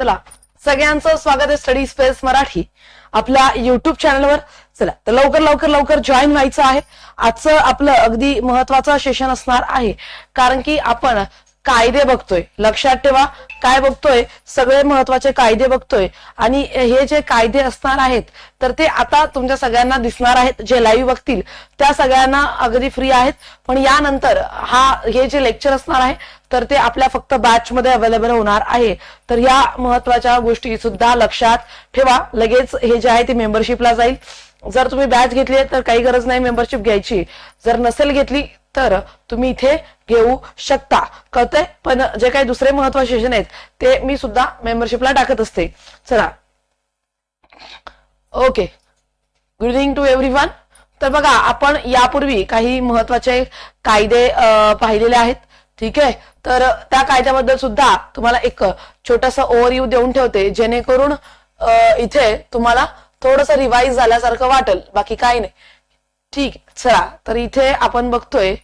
चला सगळ्यांचं स्वागत आहे स्टडी स्पेस मराठी. आपल्या युट्यूब चॅनलवर चला तर लवकर लवकर लवकर जॉईन व्हायचं आहे. आजचं आपलं अगदी महत्वाचं सेशन असणार आहे. कारण की आपण कायदे बघतोय. लक्षात ठेवा काय बघतोय? सगळे महत्त्वाचे कायदे बघतोय. आणि हे जे कायदे असणार आहेत तर ते आता तुमच्या सगळ्यांना दिसणार आहेत जे लाईव्ह बघतील. त्या सगळ्यांना अगदी फ्री आहेत. पण यानंतर हा हे जे लेक्चर असणार आहे तर ते आपल्या फक्त बॅच मध्ये अवेलेबल होणार आहे. तर या महत्त्वाच्या गोष्टी सुद्धा लक्षात ठेवा. लगेच हे जे आहे ते मेंबरशिपला जाईल. जर तुम्ही बॅच घेतली तर काही गरज नाही मेंबरशिप घ्यायची. जर नसेल घेतली तर तुम्ही इथे घेऊ शकता. कळतंय? पण जे काही दुसरे महत्त्वाचे सेशन आहेत ते मी सुद्धा मेंबरशिपला टाकत असते. चला. Okay good evening to everyone तर बघा आपण यापूर्वी काही महत्त्वाचे कायदे पाहिलेले आहेत. ठीक आहे? तर त्या कायद्याबद्दल सुद्धा तुम्हाला एक छोटासा ओव्हरव्ह्यू देऊन ठेवते जेणेकरून इथे तुम्हाला थोडस रिवाईज झाल्यासारखं वाटेल. बाकी काही नाही. ठीक चला. तर इथे आपण बघतोय.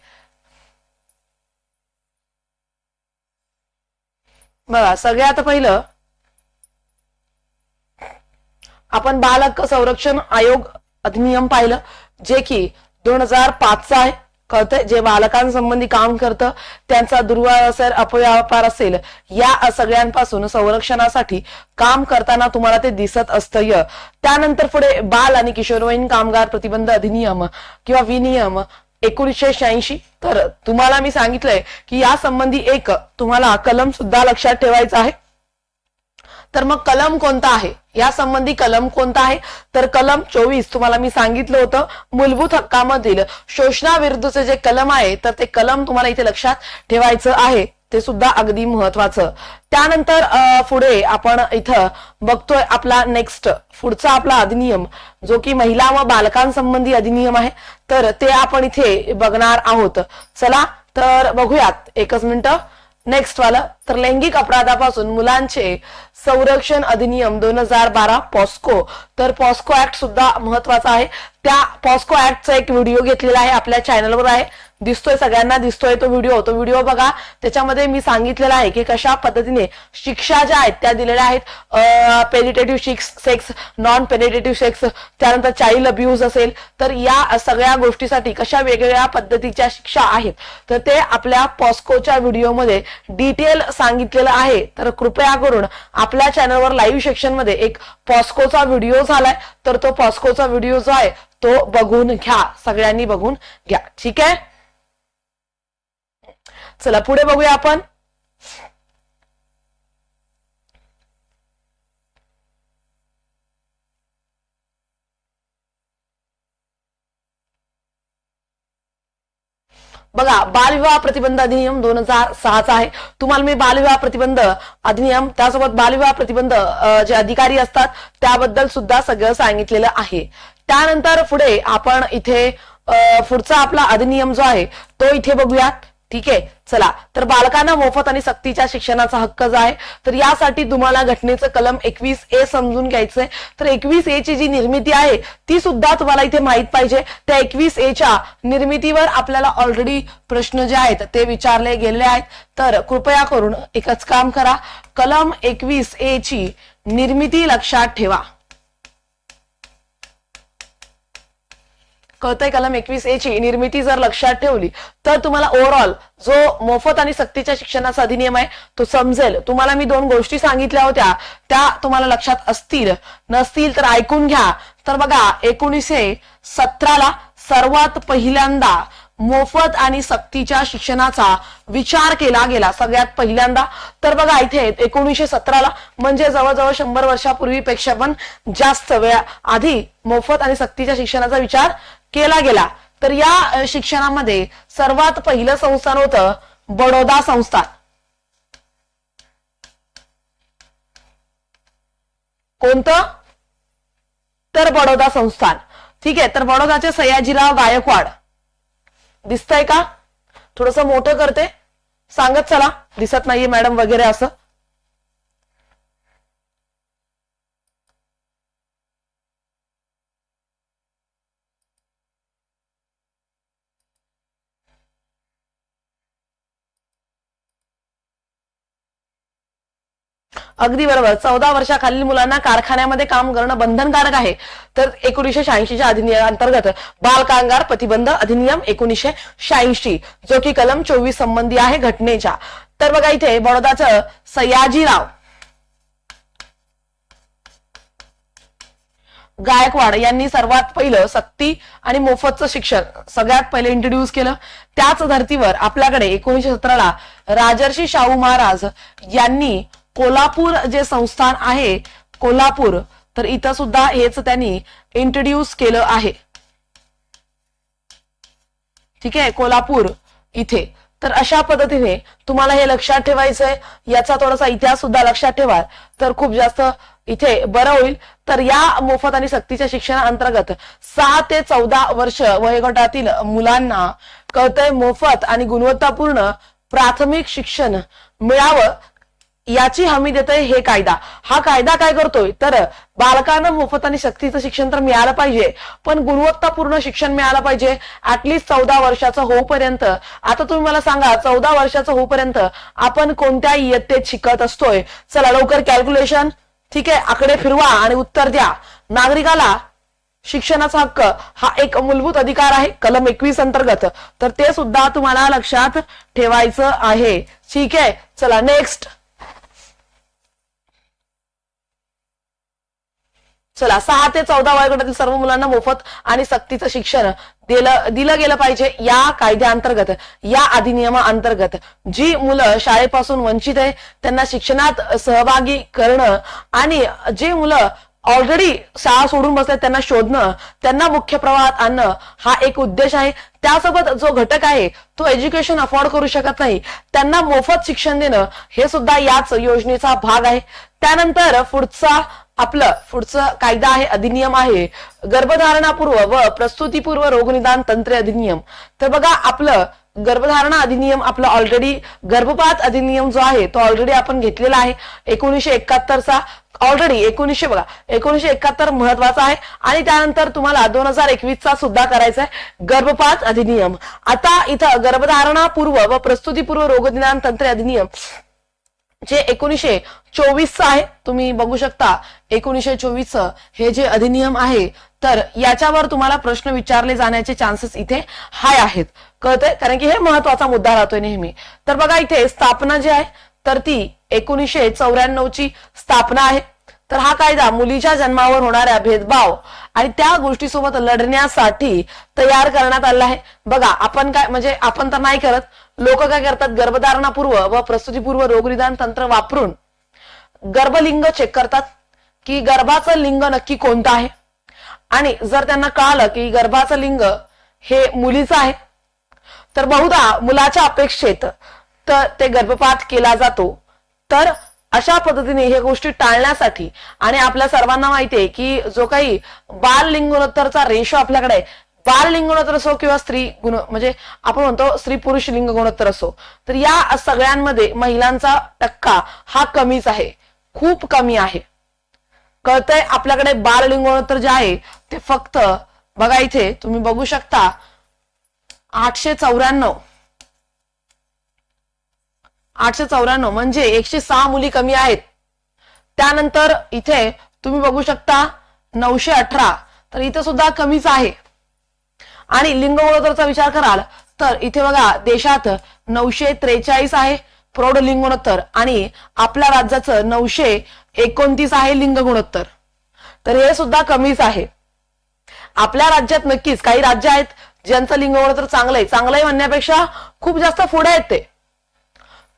बघा सगळ्यात पहिलं आपण बालक संरक्षण आयोग अधिनियम पाहिलं जे की दोन हजार पाचचा आहे. कळतंय? जे बालकांसंबंधी काम करतं त्यांचा दुर्व्यवहार अपव्यापार असेल या सगळ्यांपासून संरक्षणासाठी काम करताना तुम्हाला ते दिसत असतं य त्यानंतर पुढे बाल आणि किशोरवयीन कामगार प्रतिबंध अधिनियम किंवा विनियम एकोणीसशे शहाऐंशी. तर तुम्हाला मी सांगितलंय की या संबंधी एक तुम्हाला कलम सुद्धा लक्षात ठेवायचा आहे. तर मग कलम कोणता आहे? या संबंधी कलम कोणता आहे? तर कलम चोवीस तुम्हाला मी सांगितलं होतं मूलभूत हक्कामधील शोषणाविरुद्धचे जे कलम आहे तर ते कलम तुम्हाला इथे लक्षात ठेवायचं आहे. ते सुद्धा अगदी महत्वाचं त्यानंतर पुढे आपण इथं बघतोय आपला नेक्स्ट पुढचा आपला अधिनियम जो की महिला व बालकांसंबंधी अधिनियम आहे. तर ते आपण इथे बघणार आहोत. चला तर बघूयात. एकच मिनिट. नेक्स्ट वाला तर लैंगिक अपराधापासून मुलांचे संरक्षण अधिनियम दोन हजार बारा पॉस्को तर पॉस्को ऍक्ट सुद्धा महत्त्वाचा आहे. त्या पॉस्को ऍक्टचा एक व्हिडिओ घेतलेला आहे आपल्या चॅनलवर आहे. दिसतोय सगळ्यांना दिसतोय तो व्हिडिओ. तो व्हिडिओ बघा त्याच्यामध्ये मी सांगितलेला आहे की कशा पद्धतीने शिक्षा ज्या आहेत त्या दिलेल्या आहेत. Penetrative six sex non penetrative sex त्यानंतर चाइल्ड अब्यूज असेल तर या सगळ्या गोष्टीसाठी कशा वेगवेगळ्या पद्धतीच्या शिक्षा आहेत? तर ते आपल्या पॉस्कोच्या व्हिडिओमध्ये डिटेल सांगितलेलं आहे. तर कृपया करून आपल्या चॅनलवर लाईव्ह सेक्शनमध्ये एक पॉस्कोचा व्हिडिओ झालाय. तर तो पॉस्कोचा व्हिडिओ जो आहे तो बघून घ्या. सगळ्यांनी बघून घ्या. ठीक आहे? चला पुढे बघूया आपण. बघा बालविवाह प्रतिबंध अधिनियम दोन हजार सहाचा आहे. तुम्हाला मी बालविवाह प्रतिबंध अधिनियम त्यासोबत बालविवाह प्रतिबंध जे अधिकारी असतात त्याबद्दल सुद्धा सगळं सांगितलेलं आहे. त्यानंतर पुढे आपण इथे अं, पुढचा आपला अधिनियम जो आहे तो इथे बघूयात. ठीक आहे चला. तर बालकांना मोफत आणि सक्तीच्या शिक्षणाचा हक्क जो आहे तर यासाठी तुम्हाला घटनेचं कलम एकवीस ए समजून घ्यायचंय. तर एकवीस ए ची जी निर्मिती आहे ती सुद्धा तुम्हाला इथे माहीत पाहिजे. त्या एकवीस ए च्या निर्मितीवर आपल्याला ऑलरेडी प्रश्न जे आहेत ते विचारले गेले आहेत. तर कृपया करून एकच काम करा. कलम एकवीस ए ची निर्मिती लक्षात ठेवा. कळतंय कलम एकवीस ए ची निर्मिती जर लक्षात ठेवली तर तुम्हाला ओव्हरऑल जो मोफत आणि सक्तीच्या शिक्षणाचा अधिनियम आहे तो समजेल. तुम्हाला मी दोन गोष्टी सांगितल्या होत्या त्या तुम्हाला लक्षात असतील. नसतील तर ऐकून घ्या. तर बघा एकोणीसशे सतराला सर्वात पहिल्यांदा मोफत आणि सक्तीच्या शिक्षणाचा विचार केला गेला सगळ्यात पहिल्यांदा. तर बघा इथे एकोणीसशे सतराला म्हणजे जवळजवळ शंभर वर्षापूर्वीपेक्षा पण जास्त वेळा आधी मोफत आणि सक्तीच्या शिक्षणाचा विचार केला गेला. तर या शिक्षणामध्ये सर्वात पहिलं संस्थान होतं बडोदा संस्थान. कोणतं? तर बडोदा संस्थान. ठीक आहे तर बडोदाचे सयाजीराव गायकवाड. दिसतंय का? थोडस मोठं करते. सांगत चला दिसत नाहीये मॅडम वगैरे असं. अगदी बरोबर. चौदा वर्षाखालील मुलांना कारखान्यामध्ये काम करणं बंधनकारक आहे. तर एकोणीसशे शहाऐंशीच्या अधिनियम अंतर्गत बाल कामगार प्रतिबंध अधिनियम एकोणीसशे शहाऐंशी जो की कलम चोवीस संबंधी आहे घटनेच्या. तर बघा इथे बडोदाचं सयाजीराव. गायकवाड यांनी सर्वात पहिलं सक्ती आणि मोफतचं शिक्षण सगळ्यात पहिले इंट्रोड्यूस केलं. त्याच धर्तीवर आपल्याकडे एकोणीशे सतराला राजर्षी शाहू महाराज यांनी कोल्हापूर जे संस्थान आहे कोल्हापूर तर इथं सुद्धा हेच त्यांनी इंट्रोड्यूस केलं आहे. ठीक आहे? कोल्हापूर इथे. तर अशा पद्धतीने तुम्हाला हे लक्षात ठेवायचंय याचा थोडासा इतिहास सुद्धा लक्षात ठेवा तर खूप जास्त इथे बरं होईल. तर या मोफत आणि सक्तीच्या शिक्षणाअंतर्गत सहा ते चौदा वर्ष वयोगटातील मुलांना कळतंय मोफत आणि गुणवत्तापूर्ण प्राथमिक शिक्षण मिळावं. याची हमी देतोय हे कायदा. हा कायदा काय करतोय? तर बालकांना मोफत आणि सक्तीचं शिक्षण तर मिळालं पाहिजे पण गुणवत्तापूर्ण शिक्षण मिळालं पाहिजे. ऍटलिस्ट चौदा वर्षाचं होऊपर्यंत. आता तुम्ही मला सांगा चौदा वर्षाचं होऊपर्यंत आपण कोणत्या इयत्तेत शिकत असतोय? चला लवकर कॅल्क्युलेशन ठीक आहे आकडे फिरवा आणि उत्तर द्या. नागरिकाला शिक्षणाचा हक्क हा एक मूलभूत अधिकार आहे कलम एकवीस अंतर्गत. तर ते सुद्धा तुम्हाला लक्षात ठेवायचं आहे. ठीक आहे चला नेक्स्ट चला सहा ते चौदा वयोगटातील सर्व मुलांना मोफत आणि सक्तीचं शिक्षण दिलं दिलं गेलं पाहिजे या कायद्याअंतर्गत या अधिनियमाअंतर्गत. जी मुलं शाळेपासून वंचित आहे त्यांना शिक्षणात सहभागी करणं आणि जे मुलं ऑलरेडी शाळा सोडून बसले त्यांना शोधणं त्यांना मुख्य प्रवाहात आणणं हा एक उद्देश आहे. त्यासोबत जो घटक आहे तो एज्युकेशन अफोर्ड करू शकत नाही. त्यांना मोफत शिक्षण देणं हे सुद्धा याच योजनेचा भाग आहे. त्यानंतर पुढचा आपलं पुढचं कायदा आहे अधिनियम आहे. गर्भधारणापूर्व व प्रस्तुतीपूर्व रोगनिदान तंत्र अधिनियम. तर बघा आपलं गर्भधारणा अधिनियम आपला ऑलरेडी गर्भपात अधिनियम जो आहे तो ऑलरेडी आपण घेतलेला आहे. एकोणीसशे एकाहत्तरचा ऑलरेडी एकोणीसशे बघा एकोणीसशे एकाहत्तर महत्त्वाचा आहे. आणि त्यानंतर तुम्हाला दोन हजार एकवीसचा सुद्धा करायचा आहे. गर्भपात अधिनियम. आता इथं गर्भधारणा पूर्व व प्रस्तुतीपूर्व रोगनिदान तंत्र अधिनियम. जे एकोणीसशे चोवीसचं आहे तुम्ही बघू शकता. एकोणीसशे चोवीसचं हे जे अधिनियम आहे तर याच्यावर तुम्हाला प्रश्न विचारले जाण्याचे चान्सेस इथे हाय आहेत. कळतंय? कारण की हे महत्त्वाचा मुद्दा राहतोय नेहमी. तर बघा इथे स्थापना जी आहे तर ती एकोणीसशे चौऱ्याण्णवची स्थापना आहे. तर हा कायदा मुलीच्या जन्मावर होणाऱ्या भेदभाव आणि त्या गोष्टीसोबत लढण्यासाठी तयार करण्यात आला आहे. बघा आपण काय म्हणजे आपण तर नाही करत. लोक काय करतात? गर्भधारणापूर्व व प्रसूतीपूर्व रोगनिदान तंत्र वापरून गर्भलिंग चेक करतात की गर्भाचं लिंग नक्की कोणतं आहे? आणि जर त्यांना कळालं की गर्भाचं लिंग हे मुलीचं आहे तर बहुधा मुलाच्या अपेक्षेत तर ते गर्भपात केला जातो. तर अशा पद्धतीने हे गोष्टी टाळण्यासाठी आणि आपल्या सर्वांना माहितीये की जो काही बाल लिंगोत्तरचा रेशो आपल्याकडे बाल लिंग असो किंवा स्त्री गुण म्हणजे आपण म्हणतो स्त्री पुरुष लिंग गुणोत्तर असो तर या सगळ्यांमध्ये महिलांचा टक्का हा कमीच आहे खूप कमी आहे. कळतंय आपल्याकडे बाल लिंगोणोत्तर जे आहे ते फक्त बघा इथे तुम्ही बघू शकता आठशे चौऱ्याण्णव. आठशे चौऱ्याण्णव म्हणजे एकशे सहा मुली कमी आहेत. त्यानंतर इथे तुम्ही बघू शकता नऊशे अठरा तर इथे सुद्धा कमीच आहे. आणि लिंग गुणोत्तरचा विचार कराल तर इथे बघा देशात नऊशे त्रेचाळीस आहे प्रौढ लिंग गुणोत्तर आणि आपल्या राज्याचं नऊशे एकोणतीस आहे लिंग गुणोत्तर. तर हे सुद्धा कमीच आहे. आपल्या राज्यात नक्कीच काही राज्य आहेत ज्यांचं लिंग गुणोत्तर चांगलं आहे. चांगलं आहे म्हणण्यापेक्षा खूप जास्त पुढे आहेत ते.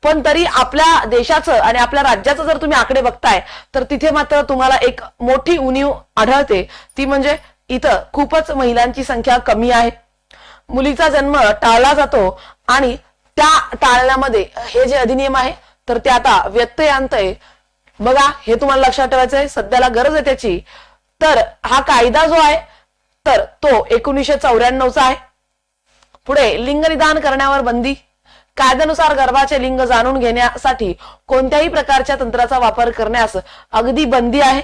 पण तरी आपल्या देशाचं आणि आपल्या राज्याचं जर तुम्ही आकडे बघताय तर तिथे मात्र तुम्हाला एक मोठी उणीव आढळते. ती म्हणजे इथं खूपच महिलांची संख्या कमी आहे. मुलीचा जन्म टाळला जातो आणि त्या टाळण्यामध्ये हे जे अधिनियम आहे तर ते आता व्यत्यय आणतंय बघा हे तुम्हाला लक्षात ठेवायचं आहे सध्याला गरज आहे त्याची. तर हा कायदा जो आहे तर तो एकोणीसशे चौऱ्याण्णवचा आहे. पुढे लिंग निदान करण्यावर बंदी. कायद्यानुसार गर्भाचे लिंग जाणून घेण्यासाठी कोणत्याही प्रकारच्या तंत्राचा वापर करण्यास अगदी बंदी आहे.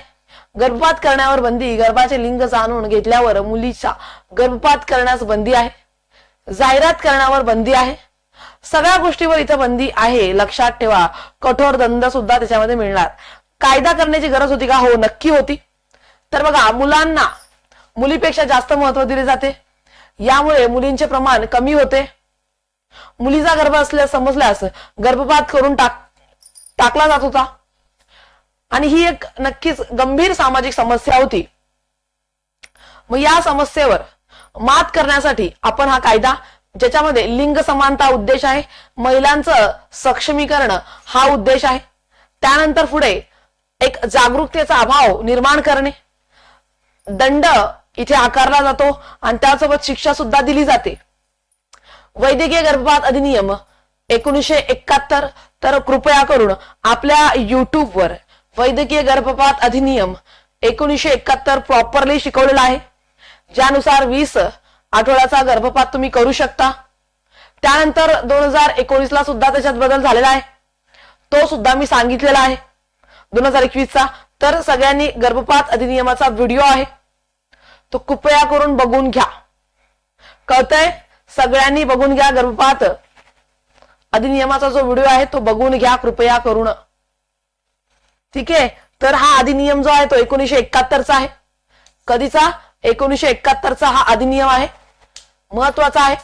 गर्भपात करण्यावर बंदी गर्भाचे लिंग जाणून घेतल्यावर मुलीचा गर्भपात करण्यास बंदी आहे. जाहिरात करण्यावर बंदी आहे. सगळ्या गोष्टीवर इथं बंदी आहे लक्षात ठेवा. कठोर दंड सुद्धा त्याच्यामध्ये मिळणार. कायदा करण्याची गरज होती का? हो नक्की होती. तर बघा मुलांना मुलीपेक्षा जास्त महत्त्व दिले जाते. यामुळे मुलींचे प्रमाण कमी होते. मुलीचा गर्भ असल्यास समजल्यास गर्भपात करून टाक टाकला जात होता. आणि ही एक नक्कीच गंभीर सामाजिक समस्या होती. मग या समस्येवर मात करण्यासाठी आपण हा कायदा ज्याच्यामध्ये लिंग समानता उद्देश आहे महिलांचं सक्षमीकरण हा उद्देश आहे. त्यानंतर पुढे एक जागरूकतेचा अभाव निर्माण करणे. दंड इथे आकारला जातो आणि त्यासोबत शिक्षा सुद्धा दिली जाते. वैद्यकीय गर्भपात अधिनियम एकोणीसशे एकाहत्तर. तर कृपया करून आपल्या युट्यूबवर वैद्यकीय गर्भपात अधिनियम एकोणीसशे एकाहत्तर प्रॉपरली शिकवलेला आहे. ज्यानुसार वीस आठवड्याचा गर्भपात तुम्ही करू शकता. त्यानंतर दोन हजार एकोणीस ला सुद्धा त्याच्यात बदल झालेला आहे. तो सुद्धा मी सांगितलेला आहे. दोन हजार एकवीस चा तर सगळ्यांनी गर्भपात अधिनियमाचा व्हिडिओ आहे. तो कृपया करून बघून घ्या. कळतंय? सगळ्यांनी बघून घ्या गर्भपात. अधिनियमाचा जो व्हिडिओ आहे तो बघून घ्या कृपया करून. ठीक आहे? तर हा अधिनियम जो आहे तो एकोणीशे एकाहत्तरचा आहे. कधीचा? एकोणीशे एकाहत्तरचा हा अधिनियम आहे. महत्त्वाचा आहे.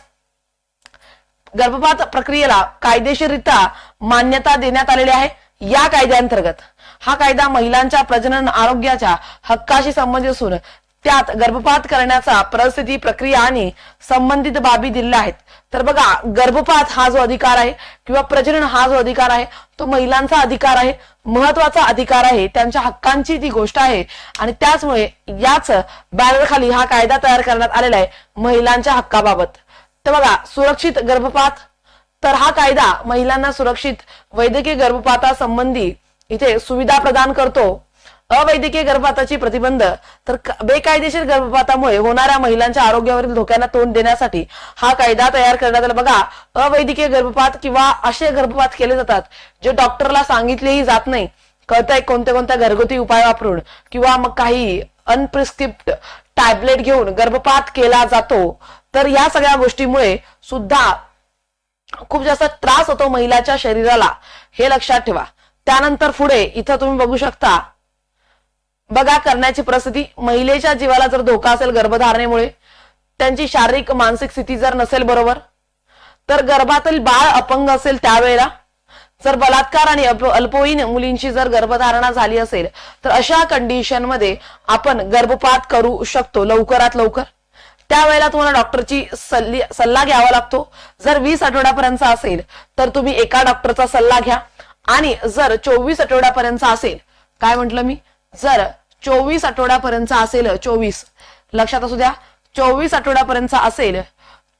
गर्भपात प्रक्रियेला कायदेशीररित्या मान्यता देण्यात आलेली आहे. या कायद्याअंतर्गत हा कायदा महिलांच्या प्रजनन आरोग्याच्या हक्काशी संबंधित असून त्यात गर्भपात करण्याचा परिस्थिती प्रक्रिया आणि संबंधित बाबी दिलेल्या आहेत. तर बघा गर्भपात हा जो अधिकार आहे किंवा प्रजनन हा जो अधिकार आहे तो महिलांचा अधिकार आहे महत्त्वाचा अधिकार आहे त्यांच्या हक्कांची ती गोष्ट आहे. आणि त्याचमुळे याच बॅनर खाली हा कायदा तयार करण्यात आलेला आहे महिलांच्या हक्काबाबत. तर बघा सुरक्षित गर्भपात तर हा कायदा महिलांना सुरक्षित वैद्यकीय गर्भपातासंबंधी इथे सुविधा प्रदान करतो. अवैद्यकीय गर्भपाताची प्रतिबंध तर बेकायदेशीर गर्भपातामुळे होणाऱ्या महिलांच्या आरोग्यावरील धोक्यांना तोंड देण्यासाठी हा कायदा तयार करण्यात आला. बघा अवैद्यकीय गर्भपात किंवा असे गर्भपात केले जातात जे डॉक्टरला सांगितलेही जात नाही. कळतंय कोणत्या कोणत्या घरगुती उपाय वापरून किंवा मग काही अनप्रिस्क्रिप्ट टॅबलेट घेऊन गर्भपात केला जातो. तर या सगळ्या गोष्टीमुळे सुद्धा खूप जास्त त्रास होतो महिलाच्या शरीराला. हे लक्षात ठेवा. त्यानंतर पुढे इथं तुम्ही बघू शकता बघा करण्याची परिस्थिती महिलेच्या जीवाला जर धोका असेल गर्भधारणेमुळे त्यांची शारीरिक मानसिक स्थिती जर नसेल बरोबर तर गर्भातील बाळ अपंग असेल त्यावेळेला जर बलात्कार आणि अल्पवयीन मुलींची जर गर्भधारणा झाली असेल तर अशा कंडिशनमध्ये आपण गर्भपात करू शकतो लवकरात लवकर. त्यावेळेला तुम्हाला डॉक्टरची सल्ली सल्ला घ्यावा लागतो. जर वीस आठवड्यापर्यंत असेल तर तुम्ही एका डॉक्टरचा सल्ला घ्या. आणि जर चोवीस आठवड्यापर्यंत असेल काय म्हंटल मी? जर चोवीस आठवड्यापर्यंत असेल चोवीस. लक्षात असू द्या चोवीस आठवड्यापर्यंत असेल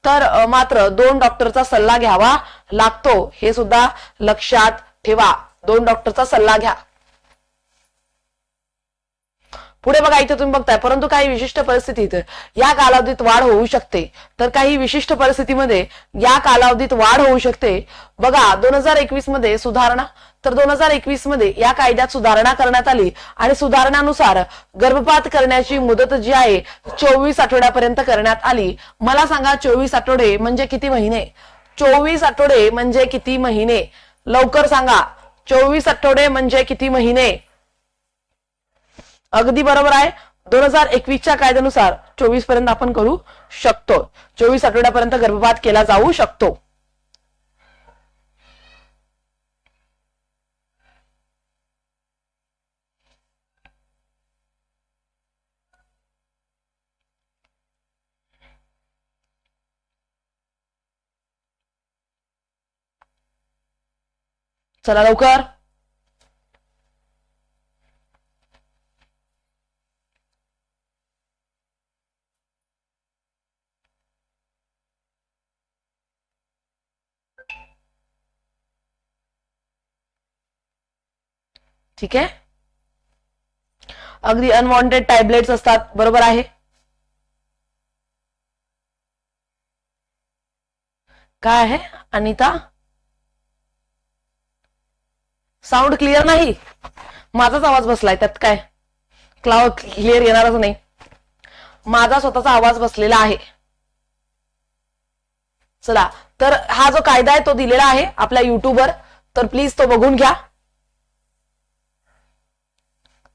तर मात्र दोन डॉक्टरचा सल्ला घ्यावा लागतो. हे सुद्धा लक्षात ठेवा. दोन डॉक्टरचा सल्ला घ्या. पुढे बघा इथे तुम्ही बघताय. परंतु काही विशिष्ट परिस्थितीत या कालावधीत वाढ होऊ शकते. तर काही विशिष्ट परिस्थितीमध्ये या कालावधीत वाढ होऊ शकते. बघा दोन हजार एकवीसमध्ये सुधारणा. तर दोन हजार एकवीसमध्ये या कायद्यात सुधारणा करण्यात आली आणि सुधारणानुसार गर्भपात करण्याची मुदत जी आहे चोवीस आठवड्यापर्यंत करण्यात आली. मला सांगा चोवीस आठवडे म्हणजे किती महिने? चोवीस आठवडे म्हणजे किती महिने? लवकर सांगा. चोवीस आठवडे म्हणजे किती महिने? अगदी बरोबर आहे. दोन हजार एकवीसच्या कायद्यानुसार चोवीसपर्यंत आपण करू शकतो. चोवीस आठवड्यापर्यंत गर्भपात केला जाऊ शकतो. चला लवकर. ठीक आहे? अगदी अनवॉन्टेड टॅबलेट्स असतात. बरोबर आहे? काय आहे? अनिता? साऊंड क्लिअर नाही? माझाच आवाज बसलाय. त्यात काय? क्लाउड क्लिअर येणारच नाही. माझा स्वतःचा आवाज बसलेला आहे. चला. तर हा जो कायदा आहे तो दिलेला आहे आपल्या युट्यूबवर तर प्लीज तो बघून घ्या.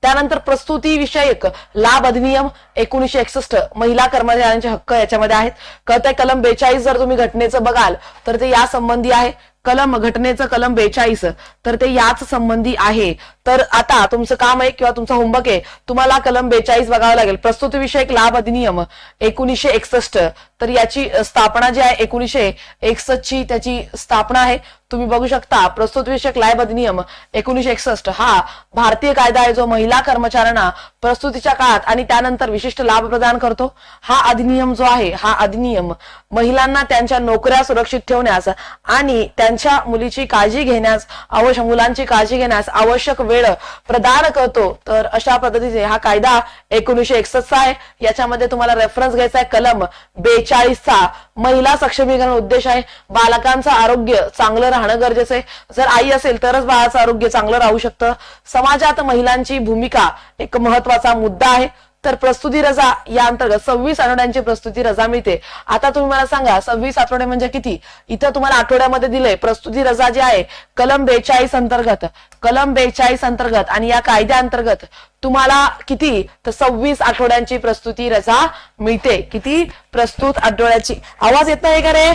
त्यानंतर प्रस्तुती विषयक लाभ अधिनियम एकोणीशे एकसष्ट महिला कर्मचाऱ्यांचे हक्क याच्यामध्ये आहेत. कळत कलम बेचाळीस जर तुम्ही घटनेचं बघाल तर ते या संबंधी आहे. कलम घटनेचं कलम बेचाळीस. तर ते याच संबंधी आहे. तर आता तुमचं काम आहे किंवा तुमचा होमवर्क आहे तुम्हाला कलम बेचाळीस बघावं लागेल. प्रस्तुती विषयक लाभ अधिनियम एकोणीशे एकसष्ट. तर याची स्थापना जी आहे एकोणीशे एकसष्ट ची त्याची स्थापना आहे. तुम्ही बघू शकता प्रस्तुत विषयक लाभ अधिनियम एकोणीशे एकसष्ट. हा भारतीय कायदा आहे जो महिला कर्मचाऱ्यांना प्रस्तुतीच्या काळात आणि त्यानंतर विशिष्ट लाभ प्रदान करतो. हा अधिनियम जो आहे हा अधिनियम महिलांना त्यांच्या नोकऱ्या सुरक्षित ठेवण्यास आणि त्यांच्या मुलीची काळजी घेण्यास आवश्यक मुलांची काळजी घेण्यास आवश्यक वेळ प्रदान करतो. तर अशा पद्धतीने हा कायदा एकोणीशे एकसष्ट आहे. याच्यामध्ये तुम्हाला रेफरन्स घ्यायचा आहे कलम बेचाळीसचा. महिला सक्षमीकरण उद्देश आहे. बालकांचं आरोग्य चांगलं राहणं गरजेचं आहे. जर आई असेल तरच बाळाचं आरोग्य चांगलं राहू शकतं. समाजात महिलांची भूमिका एक महत्त्वाचा मुद्दा आहे. तर प्रस्तुती रजा या अंतर्गत सव्वीस आठवड्यांची प्रस्तुती रजा मिळते. आता तुम्ही मला सांगा सव्वीस आठवडे म्हणजे किती? इथं तुम्हाला आठवड्यामध्ये दिलंय प्रस्तुती रजा जी आहे कलम बेचाळीस अंतर्गत. कलम बेचाळीस अंतर्गत आणि या कायद्या अंतर्गत तुम्हाला किती? तर सव्वीस आठवड्यांची प्रस्तुती रजा मिळते. किती? प्रस्तुत आठवड्याची. आवाज येत नाही का रे?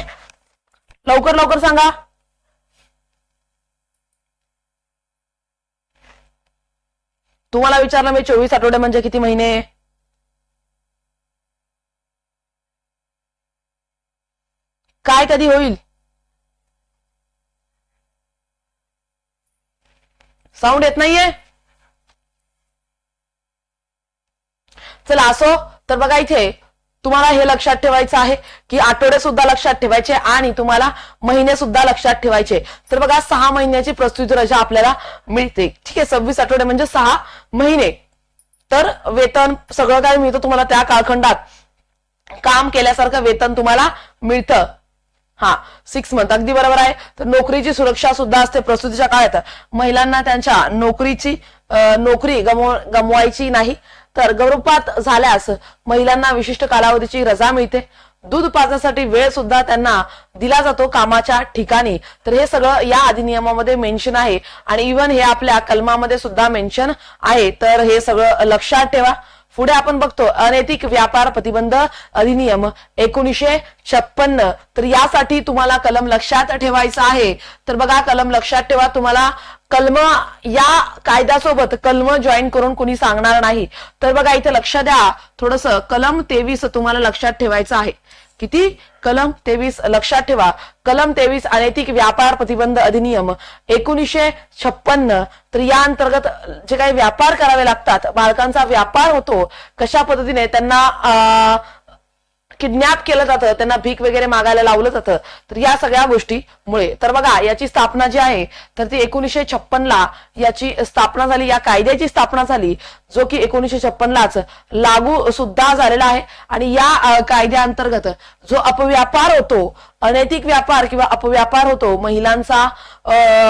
लवकर लवकर सांगा. तुम्हाला विचारलं मी चोवीस आठवडे म्हणजे किती महिने? काय कधी होईल? साऊंड येत नाहीये? चला असो तर बघा इथे तुम्हाला हे लक्षात ठेवायचं आहे की आठवडे सुद्धा लक्षात ठेवायचे आणि तुम्हाला महिने सुद्धा लक्षात ठेवायचे. तर बघा सहा महिन्याची प्रस्तुती रजा आपल्याला मिळते. ठीक आहे सव्वीस आठवडे म्हणजे सहा महिने. तर वेतन सगळं काय मिळतं तुम्हाला त्या काळखंडात काम केल्यासारखं वेतन तुम्हाला मिळतं. हा सिक्स मंथ अगदी बरोबर आहे. तर नोकरीची सुरक्षा सुद्धा असते प्रस्तुतीच्या काळात. महिलांना त्यांच्या नोकरीची नोकरी गमव गमवायची नाही. तर गर्भपात झाल्यास महिलांना विशिष्ट कालावधीची रजा मिळते. दूध पाजण्यासाठी वेळ सुद्धा त्यांना दिला जातो कामाच्या ठिकाणी. तर हे सगळं या अधिनियमामध्ये मेन्शन आहे. आणि इव्हन हे आपल्या कलमामध्ये सुद्धा मेन्शन आहे. तर हे सगळं लक्षात ठेवा. पुढे आपण बघतो अनैतिक व्यापार प्रतिबंध अधिनियम एकोणीशे छप्पन्न तर यासाठी तुम्हाला कलम लक्षात ठेवायचा आहे. तर बघा कलम लक्षात ठेवा. तुम्हाला कलम या कायद्यासोबत कलम जॉईन करून कोणी सांगणार नाही. तर बघा इथे लक्ष द्या. थोडस कलम तेवीस तुम्हाला लक्षात ठेवायचं आहे. किती? कलम तेवीस लक्षात ठेवा. कलम तेवीस अनैतिक व्यापार प्रतिबंध अधिनियम एकोणीशे छप्पन्न तर या अंतर्गत जे काही व्यापार करावे लागतात बालकांचा व्यापार होतो कशा पद्धतीने त्यांना अं, किडनॅप केलं जातं त्यांना भीक वगैरे मागायला लावलं जातं तर या सगळ्या गोष्टीमुळे. तर बघा याची स्थापना जी आहे तर ती एकोणीशे छप्पनला याची स्थापना झाली या कायद्याची स्थापना झाली. जो की एकोणीशे छप्पनलाच लागू सुद्धा झालेला आहे. आणि या कायद्याअंतर्गत जो अपव्यापार होतो अनैतिक व्यापार किंवा अपव्यापार होतो महिलांचा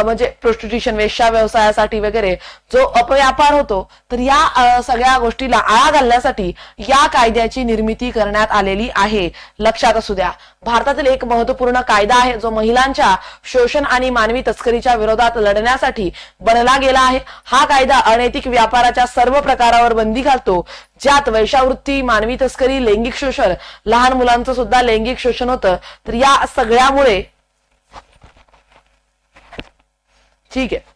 म्हणजे प्रोस्टिट्यूशन वेश्या व्यवसायासाठी वगैरे जो अपव्यापार होतो तर या सगळ्या गोष्टीला आळा घालण्यासाठी या कायद्याची निर्मिती करण्यात आलेली आहे. लक्षात असू द्या. भारतातील एक महत्त्वपूर्ण कायदा आहे जो महिलांच्या शोषण आणि मानवी तस्करीच्या विरोधात लढण्यासाठी बनला गेला आहे. हा कायदा अनैतिक व्यापाराच्या सर्व प्रकारावर बंदी घालतो ज्यात वैशावृत्ती मानवी तस्करी लैंगिक शोषण लहान मुलांचं सुद्धा लैंगिक शोषण होतं. तर या सगळ्यामुळे ठीक आहे.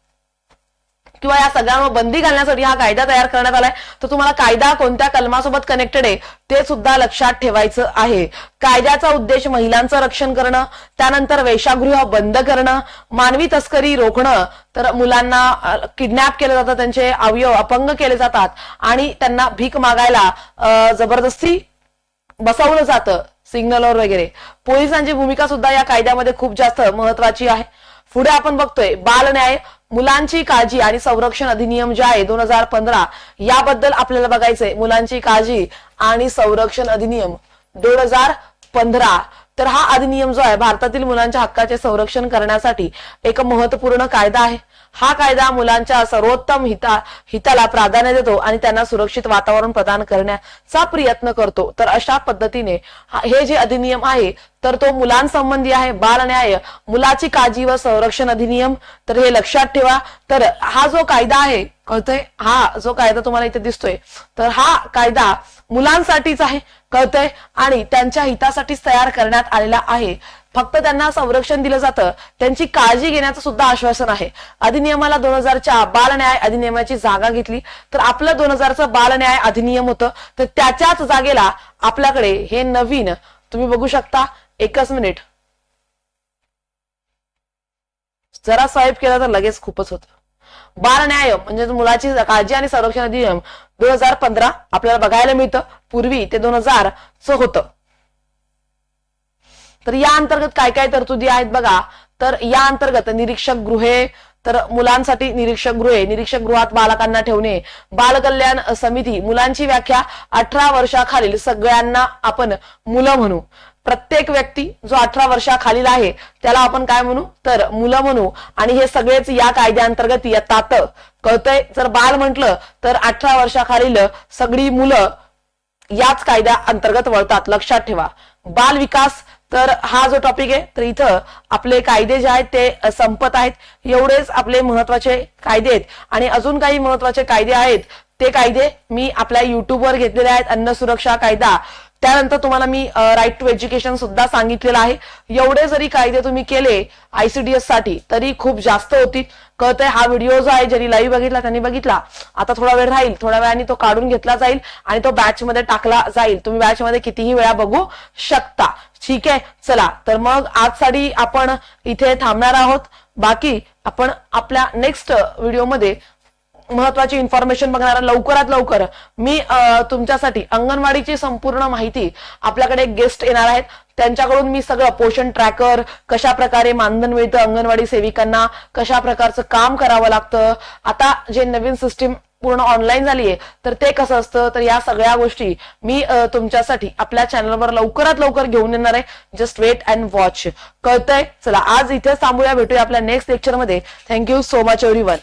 किंवा या सगळ्यांवर बंदी घालण्यासाठी हा कायदा तयार करण्यात आलाय तर तुम्हाला कायदा कोणत्या कलमासोबत कनेक्टेड आहे ते सुद्धा लक्षात ठेवायचं आहे. कायद्याचा उद्देश महिलांचं रक्षण करणं त्यानंतर वेशागृह बंद करणं मानवी तस्करी रोखणं तर मुलांना किडनॅप केलं जातं त्यांचे अवयव अपंग केले जातात आणि त्यांना भीक मागायला जबरदस्ती बसवलं जातं सिग्नलवर वगैरे. पोलिसांची भूमिका सुद्धा या कायद्यामध्ये खूप जास्त महत्वाची आहे. पुढे आपण बघतोय बाल न्याय मुलांची काळजी आणि संरक्षण अधिनियम जे आहे दोन हजार पंधरा याबद्दल आपल्याला बघायचंय. मुलांची काळजी आणि संरक्षण अधिनियम दोन हजार पंधरा तर हा अधिनियम जो आहे भारतातील मुलांच्या हक्काचे संरक्षण करण्यासाठी एक महत्त्वपूर्ण कायदा आहे. हा कायदा मुलांच्या सर्वोत्तम हिता हिताला प्राधान्य देतो आणि त्यांना सुरक्षित वातावरण प्रदान करण्याचा प्रयत्न करतो. तर अशा पद्धतीने हे जे अधिनियम आहे तर तो मुलांसंबंधी आहे बाल न्याय मुलाची काळजी व संरक्षण अधिनियम. तर हे लक्षात ठेवा. तर हा जो कायदा आहे कळतंय? हा जो कायदा तुम्हाला इथे दिसतोय. तर हा कायदा मुलांसाठीच आहे कळतंय? आणि त्यांच्या हितासाठीच तयार करण्यात आलेला आहे. फक्त त्यांना संरक्षण दिलं जातं. त्यांची काळजी घेण्याचं सुद्धा आश्वासन आहे. अधिनियमाला दोन हजारच्या बाल न्याय अधिनियमाची जागा घेतली. तर आपलं दोन हजारचं बालन्याय अधिनियम होतं. तर त्याच्याच जागेला आपल्याकडे हे नवीन तुम्ही बघू शकता. एकच मिनिट. जरा स्वाईप केला तर लगेच खूपच होतं. बाल न्याय म्हणजे मुलाची काळजी आणि संरक्षण अधिनियम दोन हजार पंधरा आपल्याला बघायला मिळतं. पूर्वी ते दोन हजार च होतं. तर या अंतर्गत काय काय तरतुदी आहेत बघा. तर या अंतर्गत निरीक्षक गृहे तर मुलांसाठी निरीक्षक गृहे निरीक्षक गृहात बालकांना ठेवणे बालकल्याण समिती मुलांची व्याख्या अठरा वर्षाखालील सगळ्यांना आपण मुलं म्हणू. प्रत्येक व्यक्ती जो अठरा वर्षाखालील आहे त्याला आपण काय म्हणू? तर मुलं म्हणू. आणि हे सगळेच या कायद्याअंतर्गत येतात. कळतंय? जर बाल म्हटलं तर अठरा वर्षाखालील सगळी मुलं याच कायद्या अंतर्गत वळतात. लक्षात ठेवा. बाल विकास तर हा जो टॉपिक आहे तर इथं आपले कायदे जे आहेत ते संपत आहेत. एवढेच आपले महत्त्वाचे कायदे आहेत. आणि अजून काही महत्त्वाचे कायदे आहेत. ते कायदे मी आपल्या युट्यूबवर घेतलेले आहेत. अन्न सुरक्षा कायदा. त्यानंतर तुम्हाला मी राईट टू एज्युकेशन सुद्धा सांगितलेलं आहे. एवढे जरी कायदे तुम्ही केले आयसीडीएससाठी तरी खूप जास्त होतील कळतंय हा व्हिडिओ जो आहे ज्यांनी लाईव्ह बघितला त्यांनी बघितला. आता थोडा वेळ राहील थोड्या वेळाने तो काढून घेतला जाईल आणि तो बॅच मध्ये टाकला जाईल. तुम्ही बॅच मध्ये कितीही वेळा बघू शकता. ठीक आहे? चला तर मग आजसाठी आपण इथे थांबणार आहोत. बाकी आपण आपल्या नेक्स्ट व्हिडिओमध्ये महत्वाची इन्फॉर्मेशन बघणार लवकरात लवकर मी तुमच्यासाठी अंगणवाडीची संपूर्ण माहिती आपल्याकडे गेस्ट येणार आहेत. त्यांच्याकडून मी सगळं पोषण ट्रॅकर कशा प्रकारे मानधन मिळतं अंगणवाडी सेविकांना कशा प्रकारचं काम करावं लागतं. आता जे नवीन सिस्टीम पूर्ण ऑनलाईन झाली आहे तर ते कसं असतं? तर या सगळ्या गोष्टी मी तुमच्यासाठी आपल्या चॅनलवर लवकरात लवकर घेऊन येणार आहे. जस्ट वेट अँड वॉच कळतंय? चला आज इथेच थांबूया. भेटूया आपल्या नेक्स्ट लेक्चरमध्ये thank you so much everyone